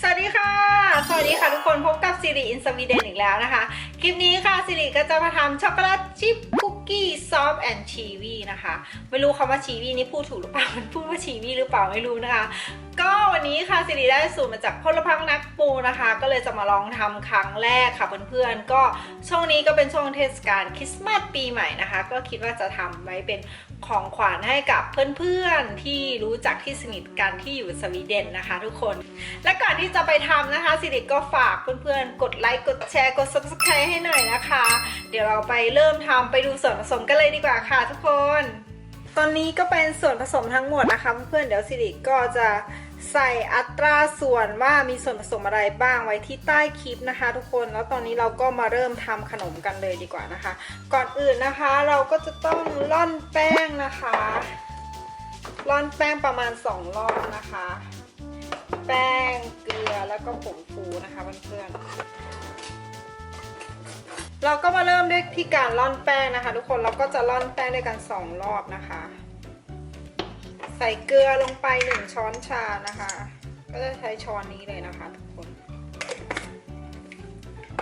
สวัสดีค่ะ สวัสดีค่ะทุกคนพบกับซิริอินสวีเดนอีกแล้วนะคะ คลิปนี้ค่ะซิริก็จะมาทำช็อกโกแลตชิพคุกกี้ซอฟแอนด์ชีวีนะคะ ไม่รู้คำว่าชีวีนี่พูดถูกหรือเปล่า มันพูดว่าชีวีหรือเปล่าไม่รู้นะคะ ก็วันนี้ค่ะซิริได้สูตรมาจากพลพักนักปูนะคะ ก็เลยจะมาลองทำครั้งแรกค่ะเพื่อนๆ ก็ช่วงนี้ก็เป็นช่วงเทศกาลคริสต์มาสปีใหม่นะคะ ก็คิดว่าจะทำไว้เป็น ของขวัญให้กับเพื่อนๆที่รู้จักที่สนิทกันที่อยู่สวีเดนนะคะ ทุกคน และก่อนที่จะไปทำนะคะสิริก็ฝากเพื่อนๆ กดไลค์กดแชร์กด subscribe ให้หน่อยนะคะ เดี๋ยวเราไปเริ่มทำไปดูส่วนผสมกันเลยดีกว่าค่ะทุกคน ตอนนี้ก็เป็นส่วนผสมทั้งหมดนะคะ เพื่อนเดี๋ยวสิริก็จะใส่อัตราส่วนว่ามีส่วนผสมอะไรบ้างไว้ที่ใต้คลิปนะคะ ทุกคนแล้วตอนนี้เราก็มาเริ่มทำขนมกันเลยดีกว่านะคะ ก่อนอื่นนะคะเราก็จะต้องร่อนแป้งนะคะร่อนแป้งประมาณ2รอบนะคะ แป้งเกลือแล้วก็ผงฟูนะคะเพื่อนๆ เราก็มาเริ่มด้วยที่การร่อนแป้งนะคะ ทุกคนเราก็จะร่อนแป้งด้วยกันสองรอบนะคะ ใส่เกลือลงไปหนึ่งช้อนชานะคะ ก็จะใช้ช้อนนี้เลยนะคะ ทุกคน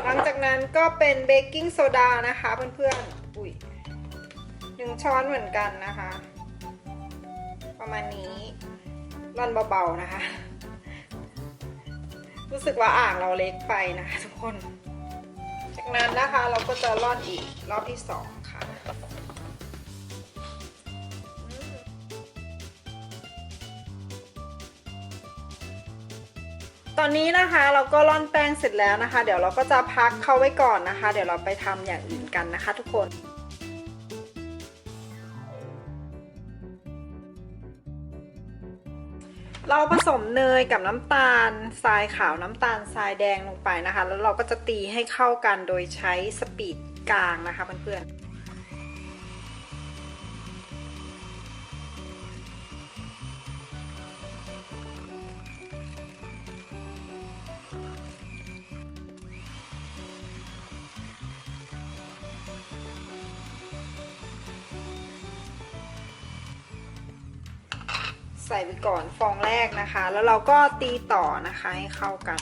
หลังจากนั้นก็เป็นเบกกิ้งโซดานะคะเพื่อนๆอุ้ยหนึ่งช้อนเหมือนกันนะคะ ประมาณนี้ร่อนเบาๆนะคะ รู้สึกว่าอ่างเราเล็กไปนะคะทุกคน จากนั้นนะคะเราก็จะร่อนอีกรอบที่สองค่ะตอนนี้นะคะเราก็ร่อนแป้งเสร็จแล้วนะคะ เดี๋ยวเราก็จะพักเขาไว้ก่อนนะคะ เดี๋ยวเราไปทำอย่างอื่นกันนะคะ ทุกคน เราผสมเนยกับน้ำตาลทรายขาวน้ำตาลทรายแดงลงไปนะคะ แล้วเราก็จะตีให้เข้ากันโดยใช้สปีดกลางนะคะเพื่อนๆ ใส่ไปก่อนฟองแรกนะคะ แล้วเราก็ตีต่อนะคะให้เข้ากัน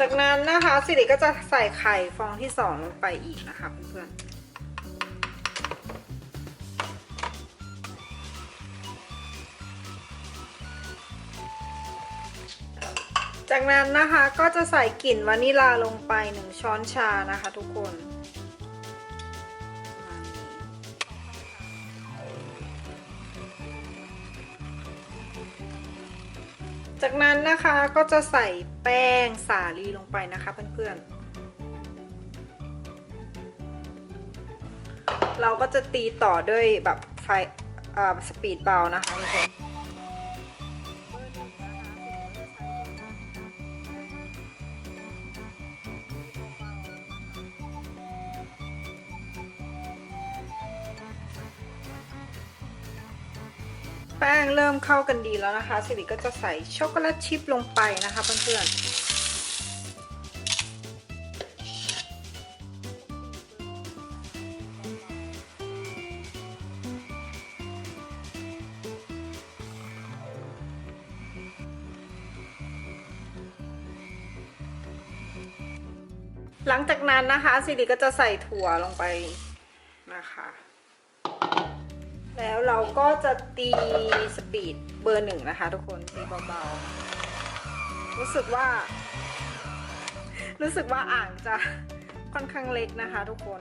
จากนั้นนะคะสิริก็จะใส่ไข่ฟองที่สองลงไปอีกนะคะเพื่อนๆ จากนั้นนะคะก็จะใส่กลิ่นวานิลาลงไปหนึ่งช้อนชานะคะทุกคน จากนั้นนะคะก็จะใส่แป้งสาลีลงไปนะคะเพื่อนๆ เราก็จะตีต่อด้วยแบบไฟสปีดเบานะคะทุกคน ป้งเริ่มเข้ากันดีแล้วนะคะสิริก็จะใส่ช็อกโกแลตชิพลงไปนะคะเพื่อนๆหลังจากนั้นนะคะสิริก็จะใส่ถั่วลงไป แล้วเราก็จะตีสปีดเบอร์หนึ่งนะคะ ทุกคนตีเบาๆ รู้สึกว่า รู้สึกว่าอ่างจะค่อนข้างเล็กนะคะ ทุกคน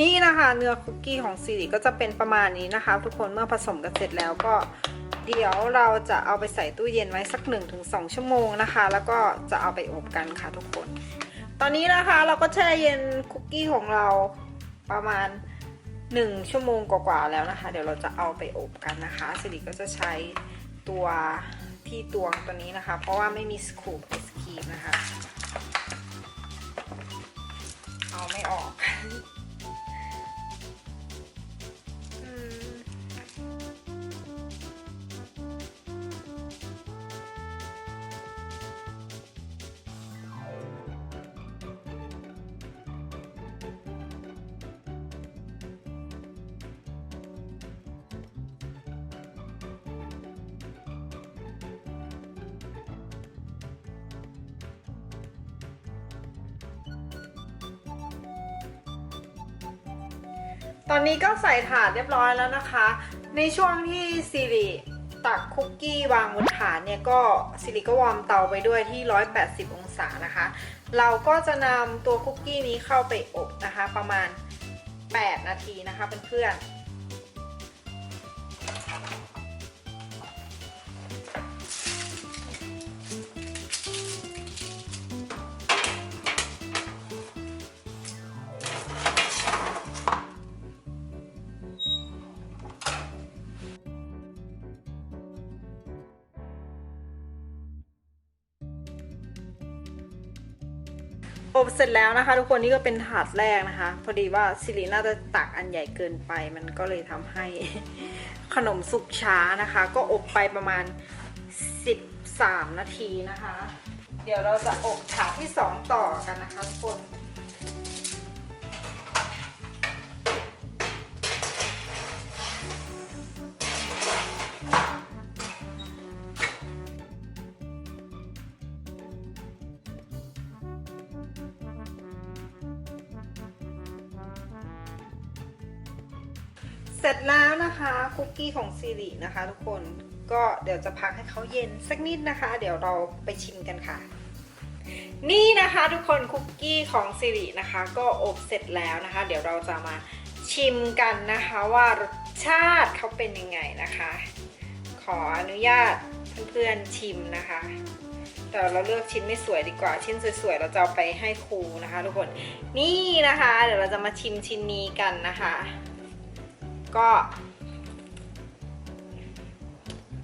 นี่นะคะ เนื้อคุกกี้ของซีริก็จะเป็นประมาณนี้นะคะ ทุกคนเมื่อผสมกันเสร็จแล้วก็ เดี๋ยวเราจะเอาไปใส่ตู้เย็นไว้สัก 1-2 ชั่วโมงนะคะ แล้วก็จะเอาไปอบกันค่ะทุกคน ตอนนี้นะคะเราก็แช่เย็นคุกกี้ของเราประมาณ 1 ชั่วโมงกว่าๆแล้วนะคะ เดี๋ยวเราจะเอาไปอบกันนะคะสิริก็จะใช้ตัวที่ตวงตัวนี้นะคะ เพราะว่าไม่มีสกูปไอศครีมนะคะ เอาไม่ออก ตอนนี้ก็ใส่ถาดเรียบร้อยแล้วนะคะ ในช่วงที่ซิริตักคุกกี้วางบนถาดเนี่ยก็ซิริก็วอร์มเตาไปด้วยที่ 180 องศานะคะ เราก็จะนำตัวคุกกี้นี้เข้าไปอบนะคะ ประมาณ 8 นาทีนะคะเพื่อนๆ อบเสร็จแล้วนะคะ ทุกคนนี่ก็เป็นถาดแรกนะคะ พอดีว่าซิลิน่าจะตักอันใหญ่เกินไป มันก็เลยทำให้ขนมสุกช้านะคะ ก็อบไปประมาณ 13 นาทีนะคะ เดี๋ยวเราจะอบถาดที่ 2 ต่อกันนะคะทุกคน ร็จแล้วนะคะคุกกี้ของซีรีนะคะ ทุกคนก็เดี๋ยวจะพักให้เขาเย็นสักนิดนะคะ เดี๋ยวเราไปชิมกันค่ะ นี่นะคะทุกคนคุกกี้ของซีรีนะคะ ก็อบเสร็จแล้วนะคะ เดี๋ยวเราจะมาชิมกันนะคะว่ารสชาติเขาเป็นยังไงนะคะ ขออนุญาตเพื่อนๆชิมนะคะแต่เราเลือกชิ้นไม่สวยดีกว่า ชิ้นสวยๆ เราจะเอาไปให้ครูนะคะ ทุกคน นี่นะคะ เดี๋ยวเราจะมาชิมชิ้นนี้กันนะคะ ก็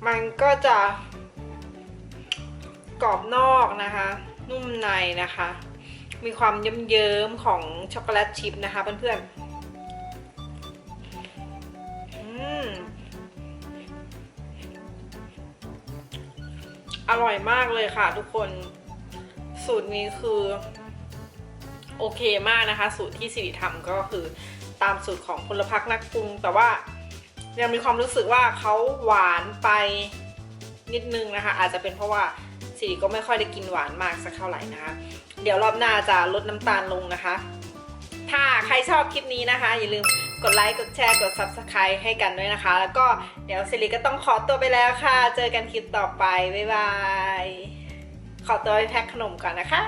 มันก็จะกรอบนอกนะคะ นุ่มในนะคะ มีความเยิ้มๆของช็อกโกแลตชิพนะคะเพื่อนๆอืมอร่อยมากเลยค่ะทุกคนสูตรนี้คือ โอเคมากนะคะ สูตรที่สิริทำก็คือ ตามสูตรของพลพักนักปรุง แต่ว่ายังมีความรู้สึกว่าเขาหวานไปนิดนึงนะคะ อาจจะเป็นเพราะว่าสิริก็ไม่ค่อยได้กินหวานมากสักเท่าไหร่นะคะ เดี๋ยวรอบหน้าจะลดน้ำตาลลงนะคะ ถ้าใครชอบคลิปนี้นะคะ อย่าลืมกดไลค์กดแชร์กด subscribe ให้กันด้วยนะคะ แล้วก็เดี๋ยวสิริก็ต้องขอตัวไปแล้วค่ะ เจอกันคลิปต่อไปบ๊ายบายขอตัวไปแพ็คขนมก่อนนะคะ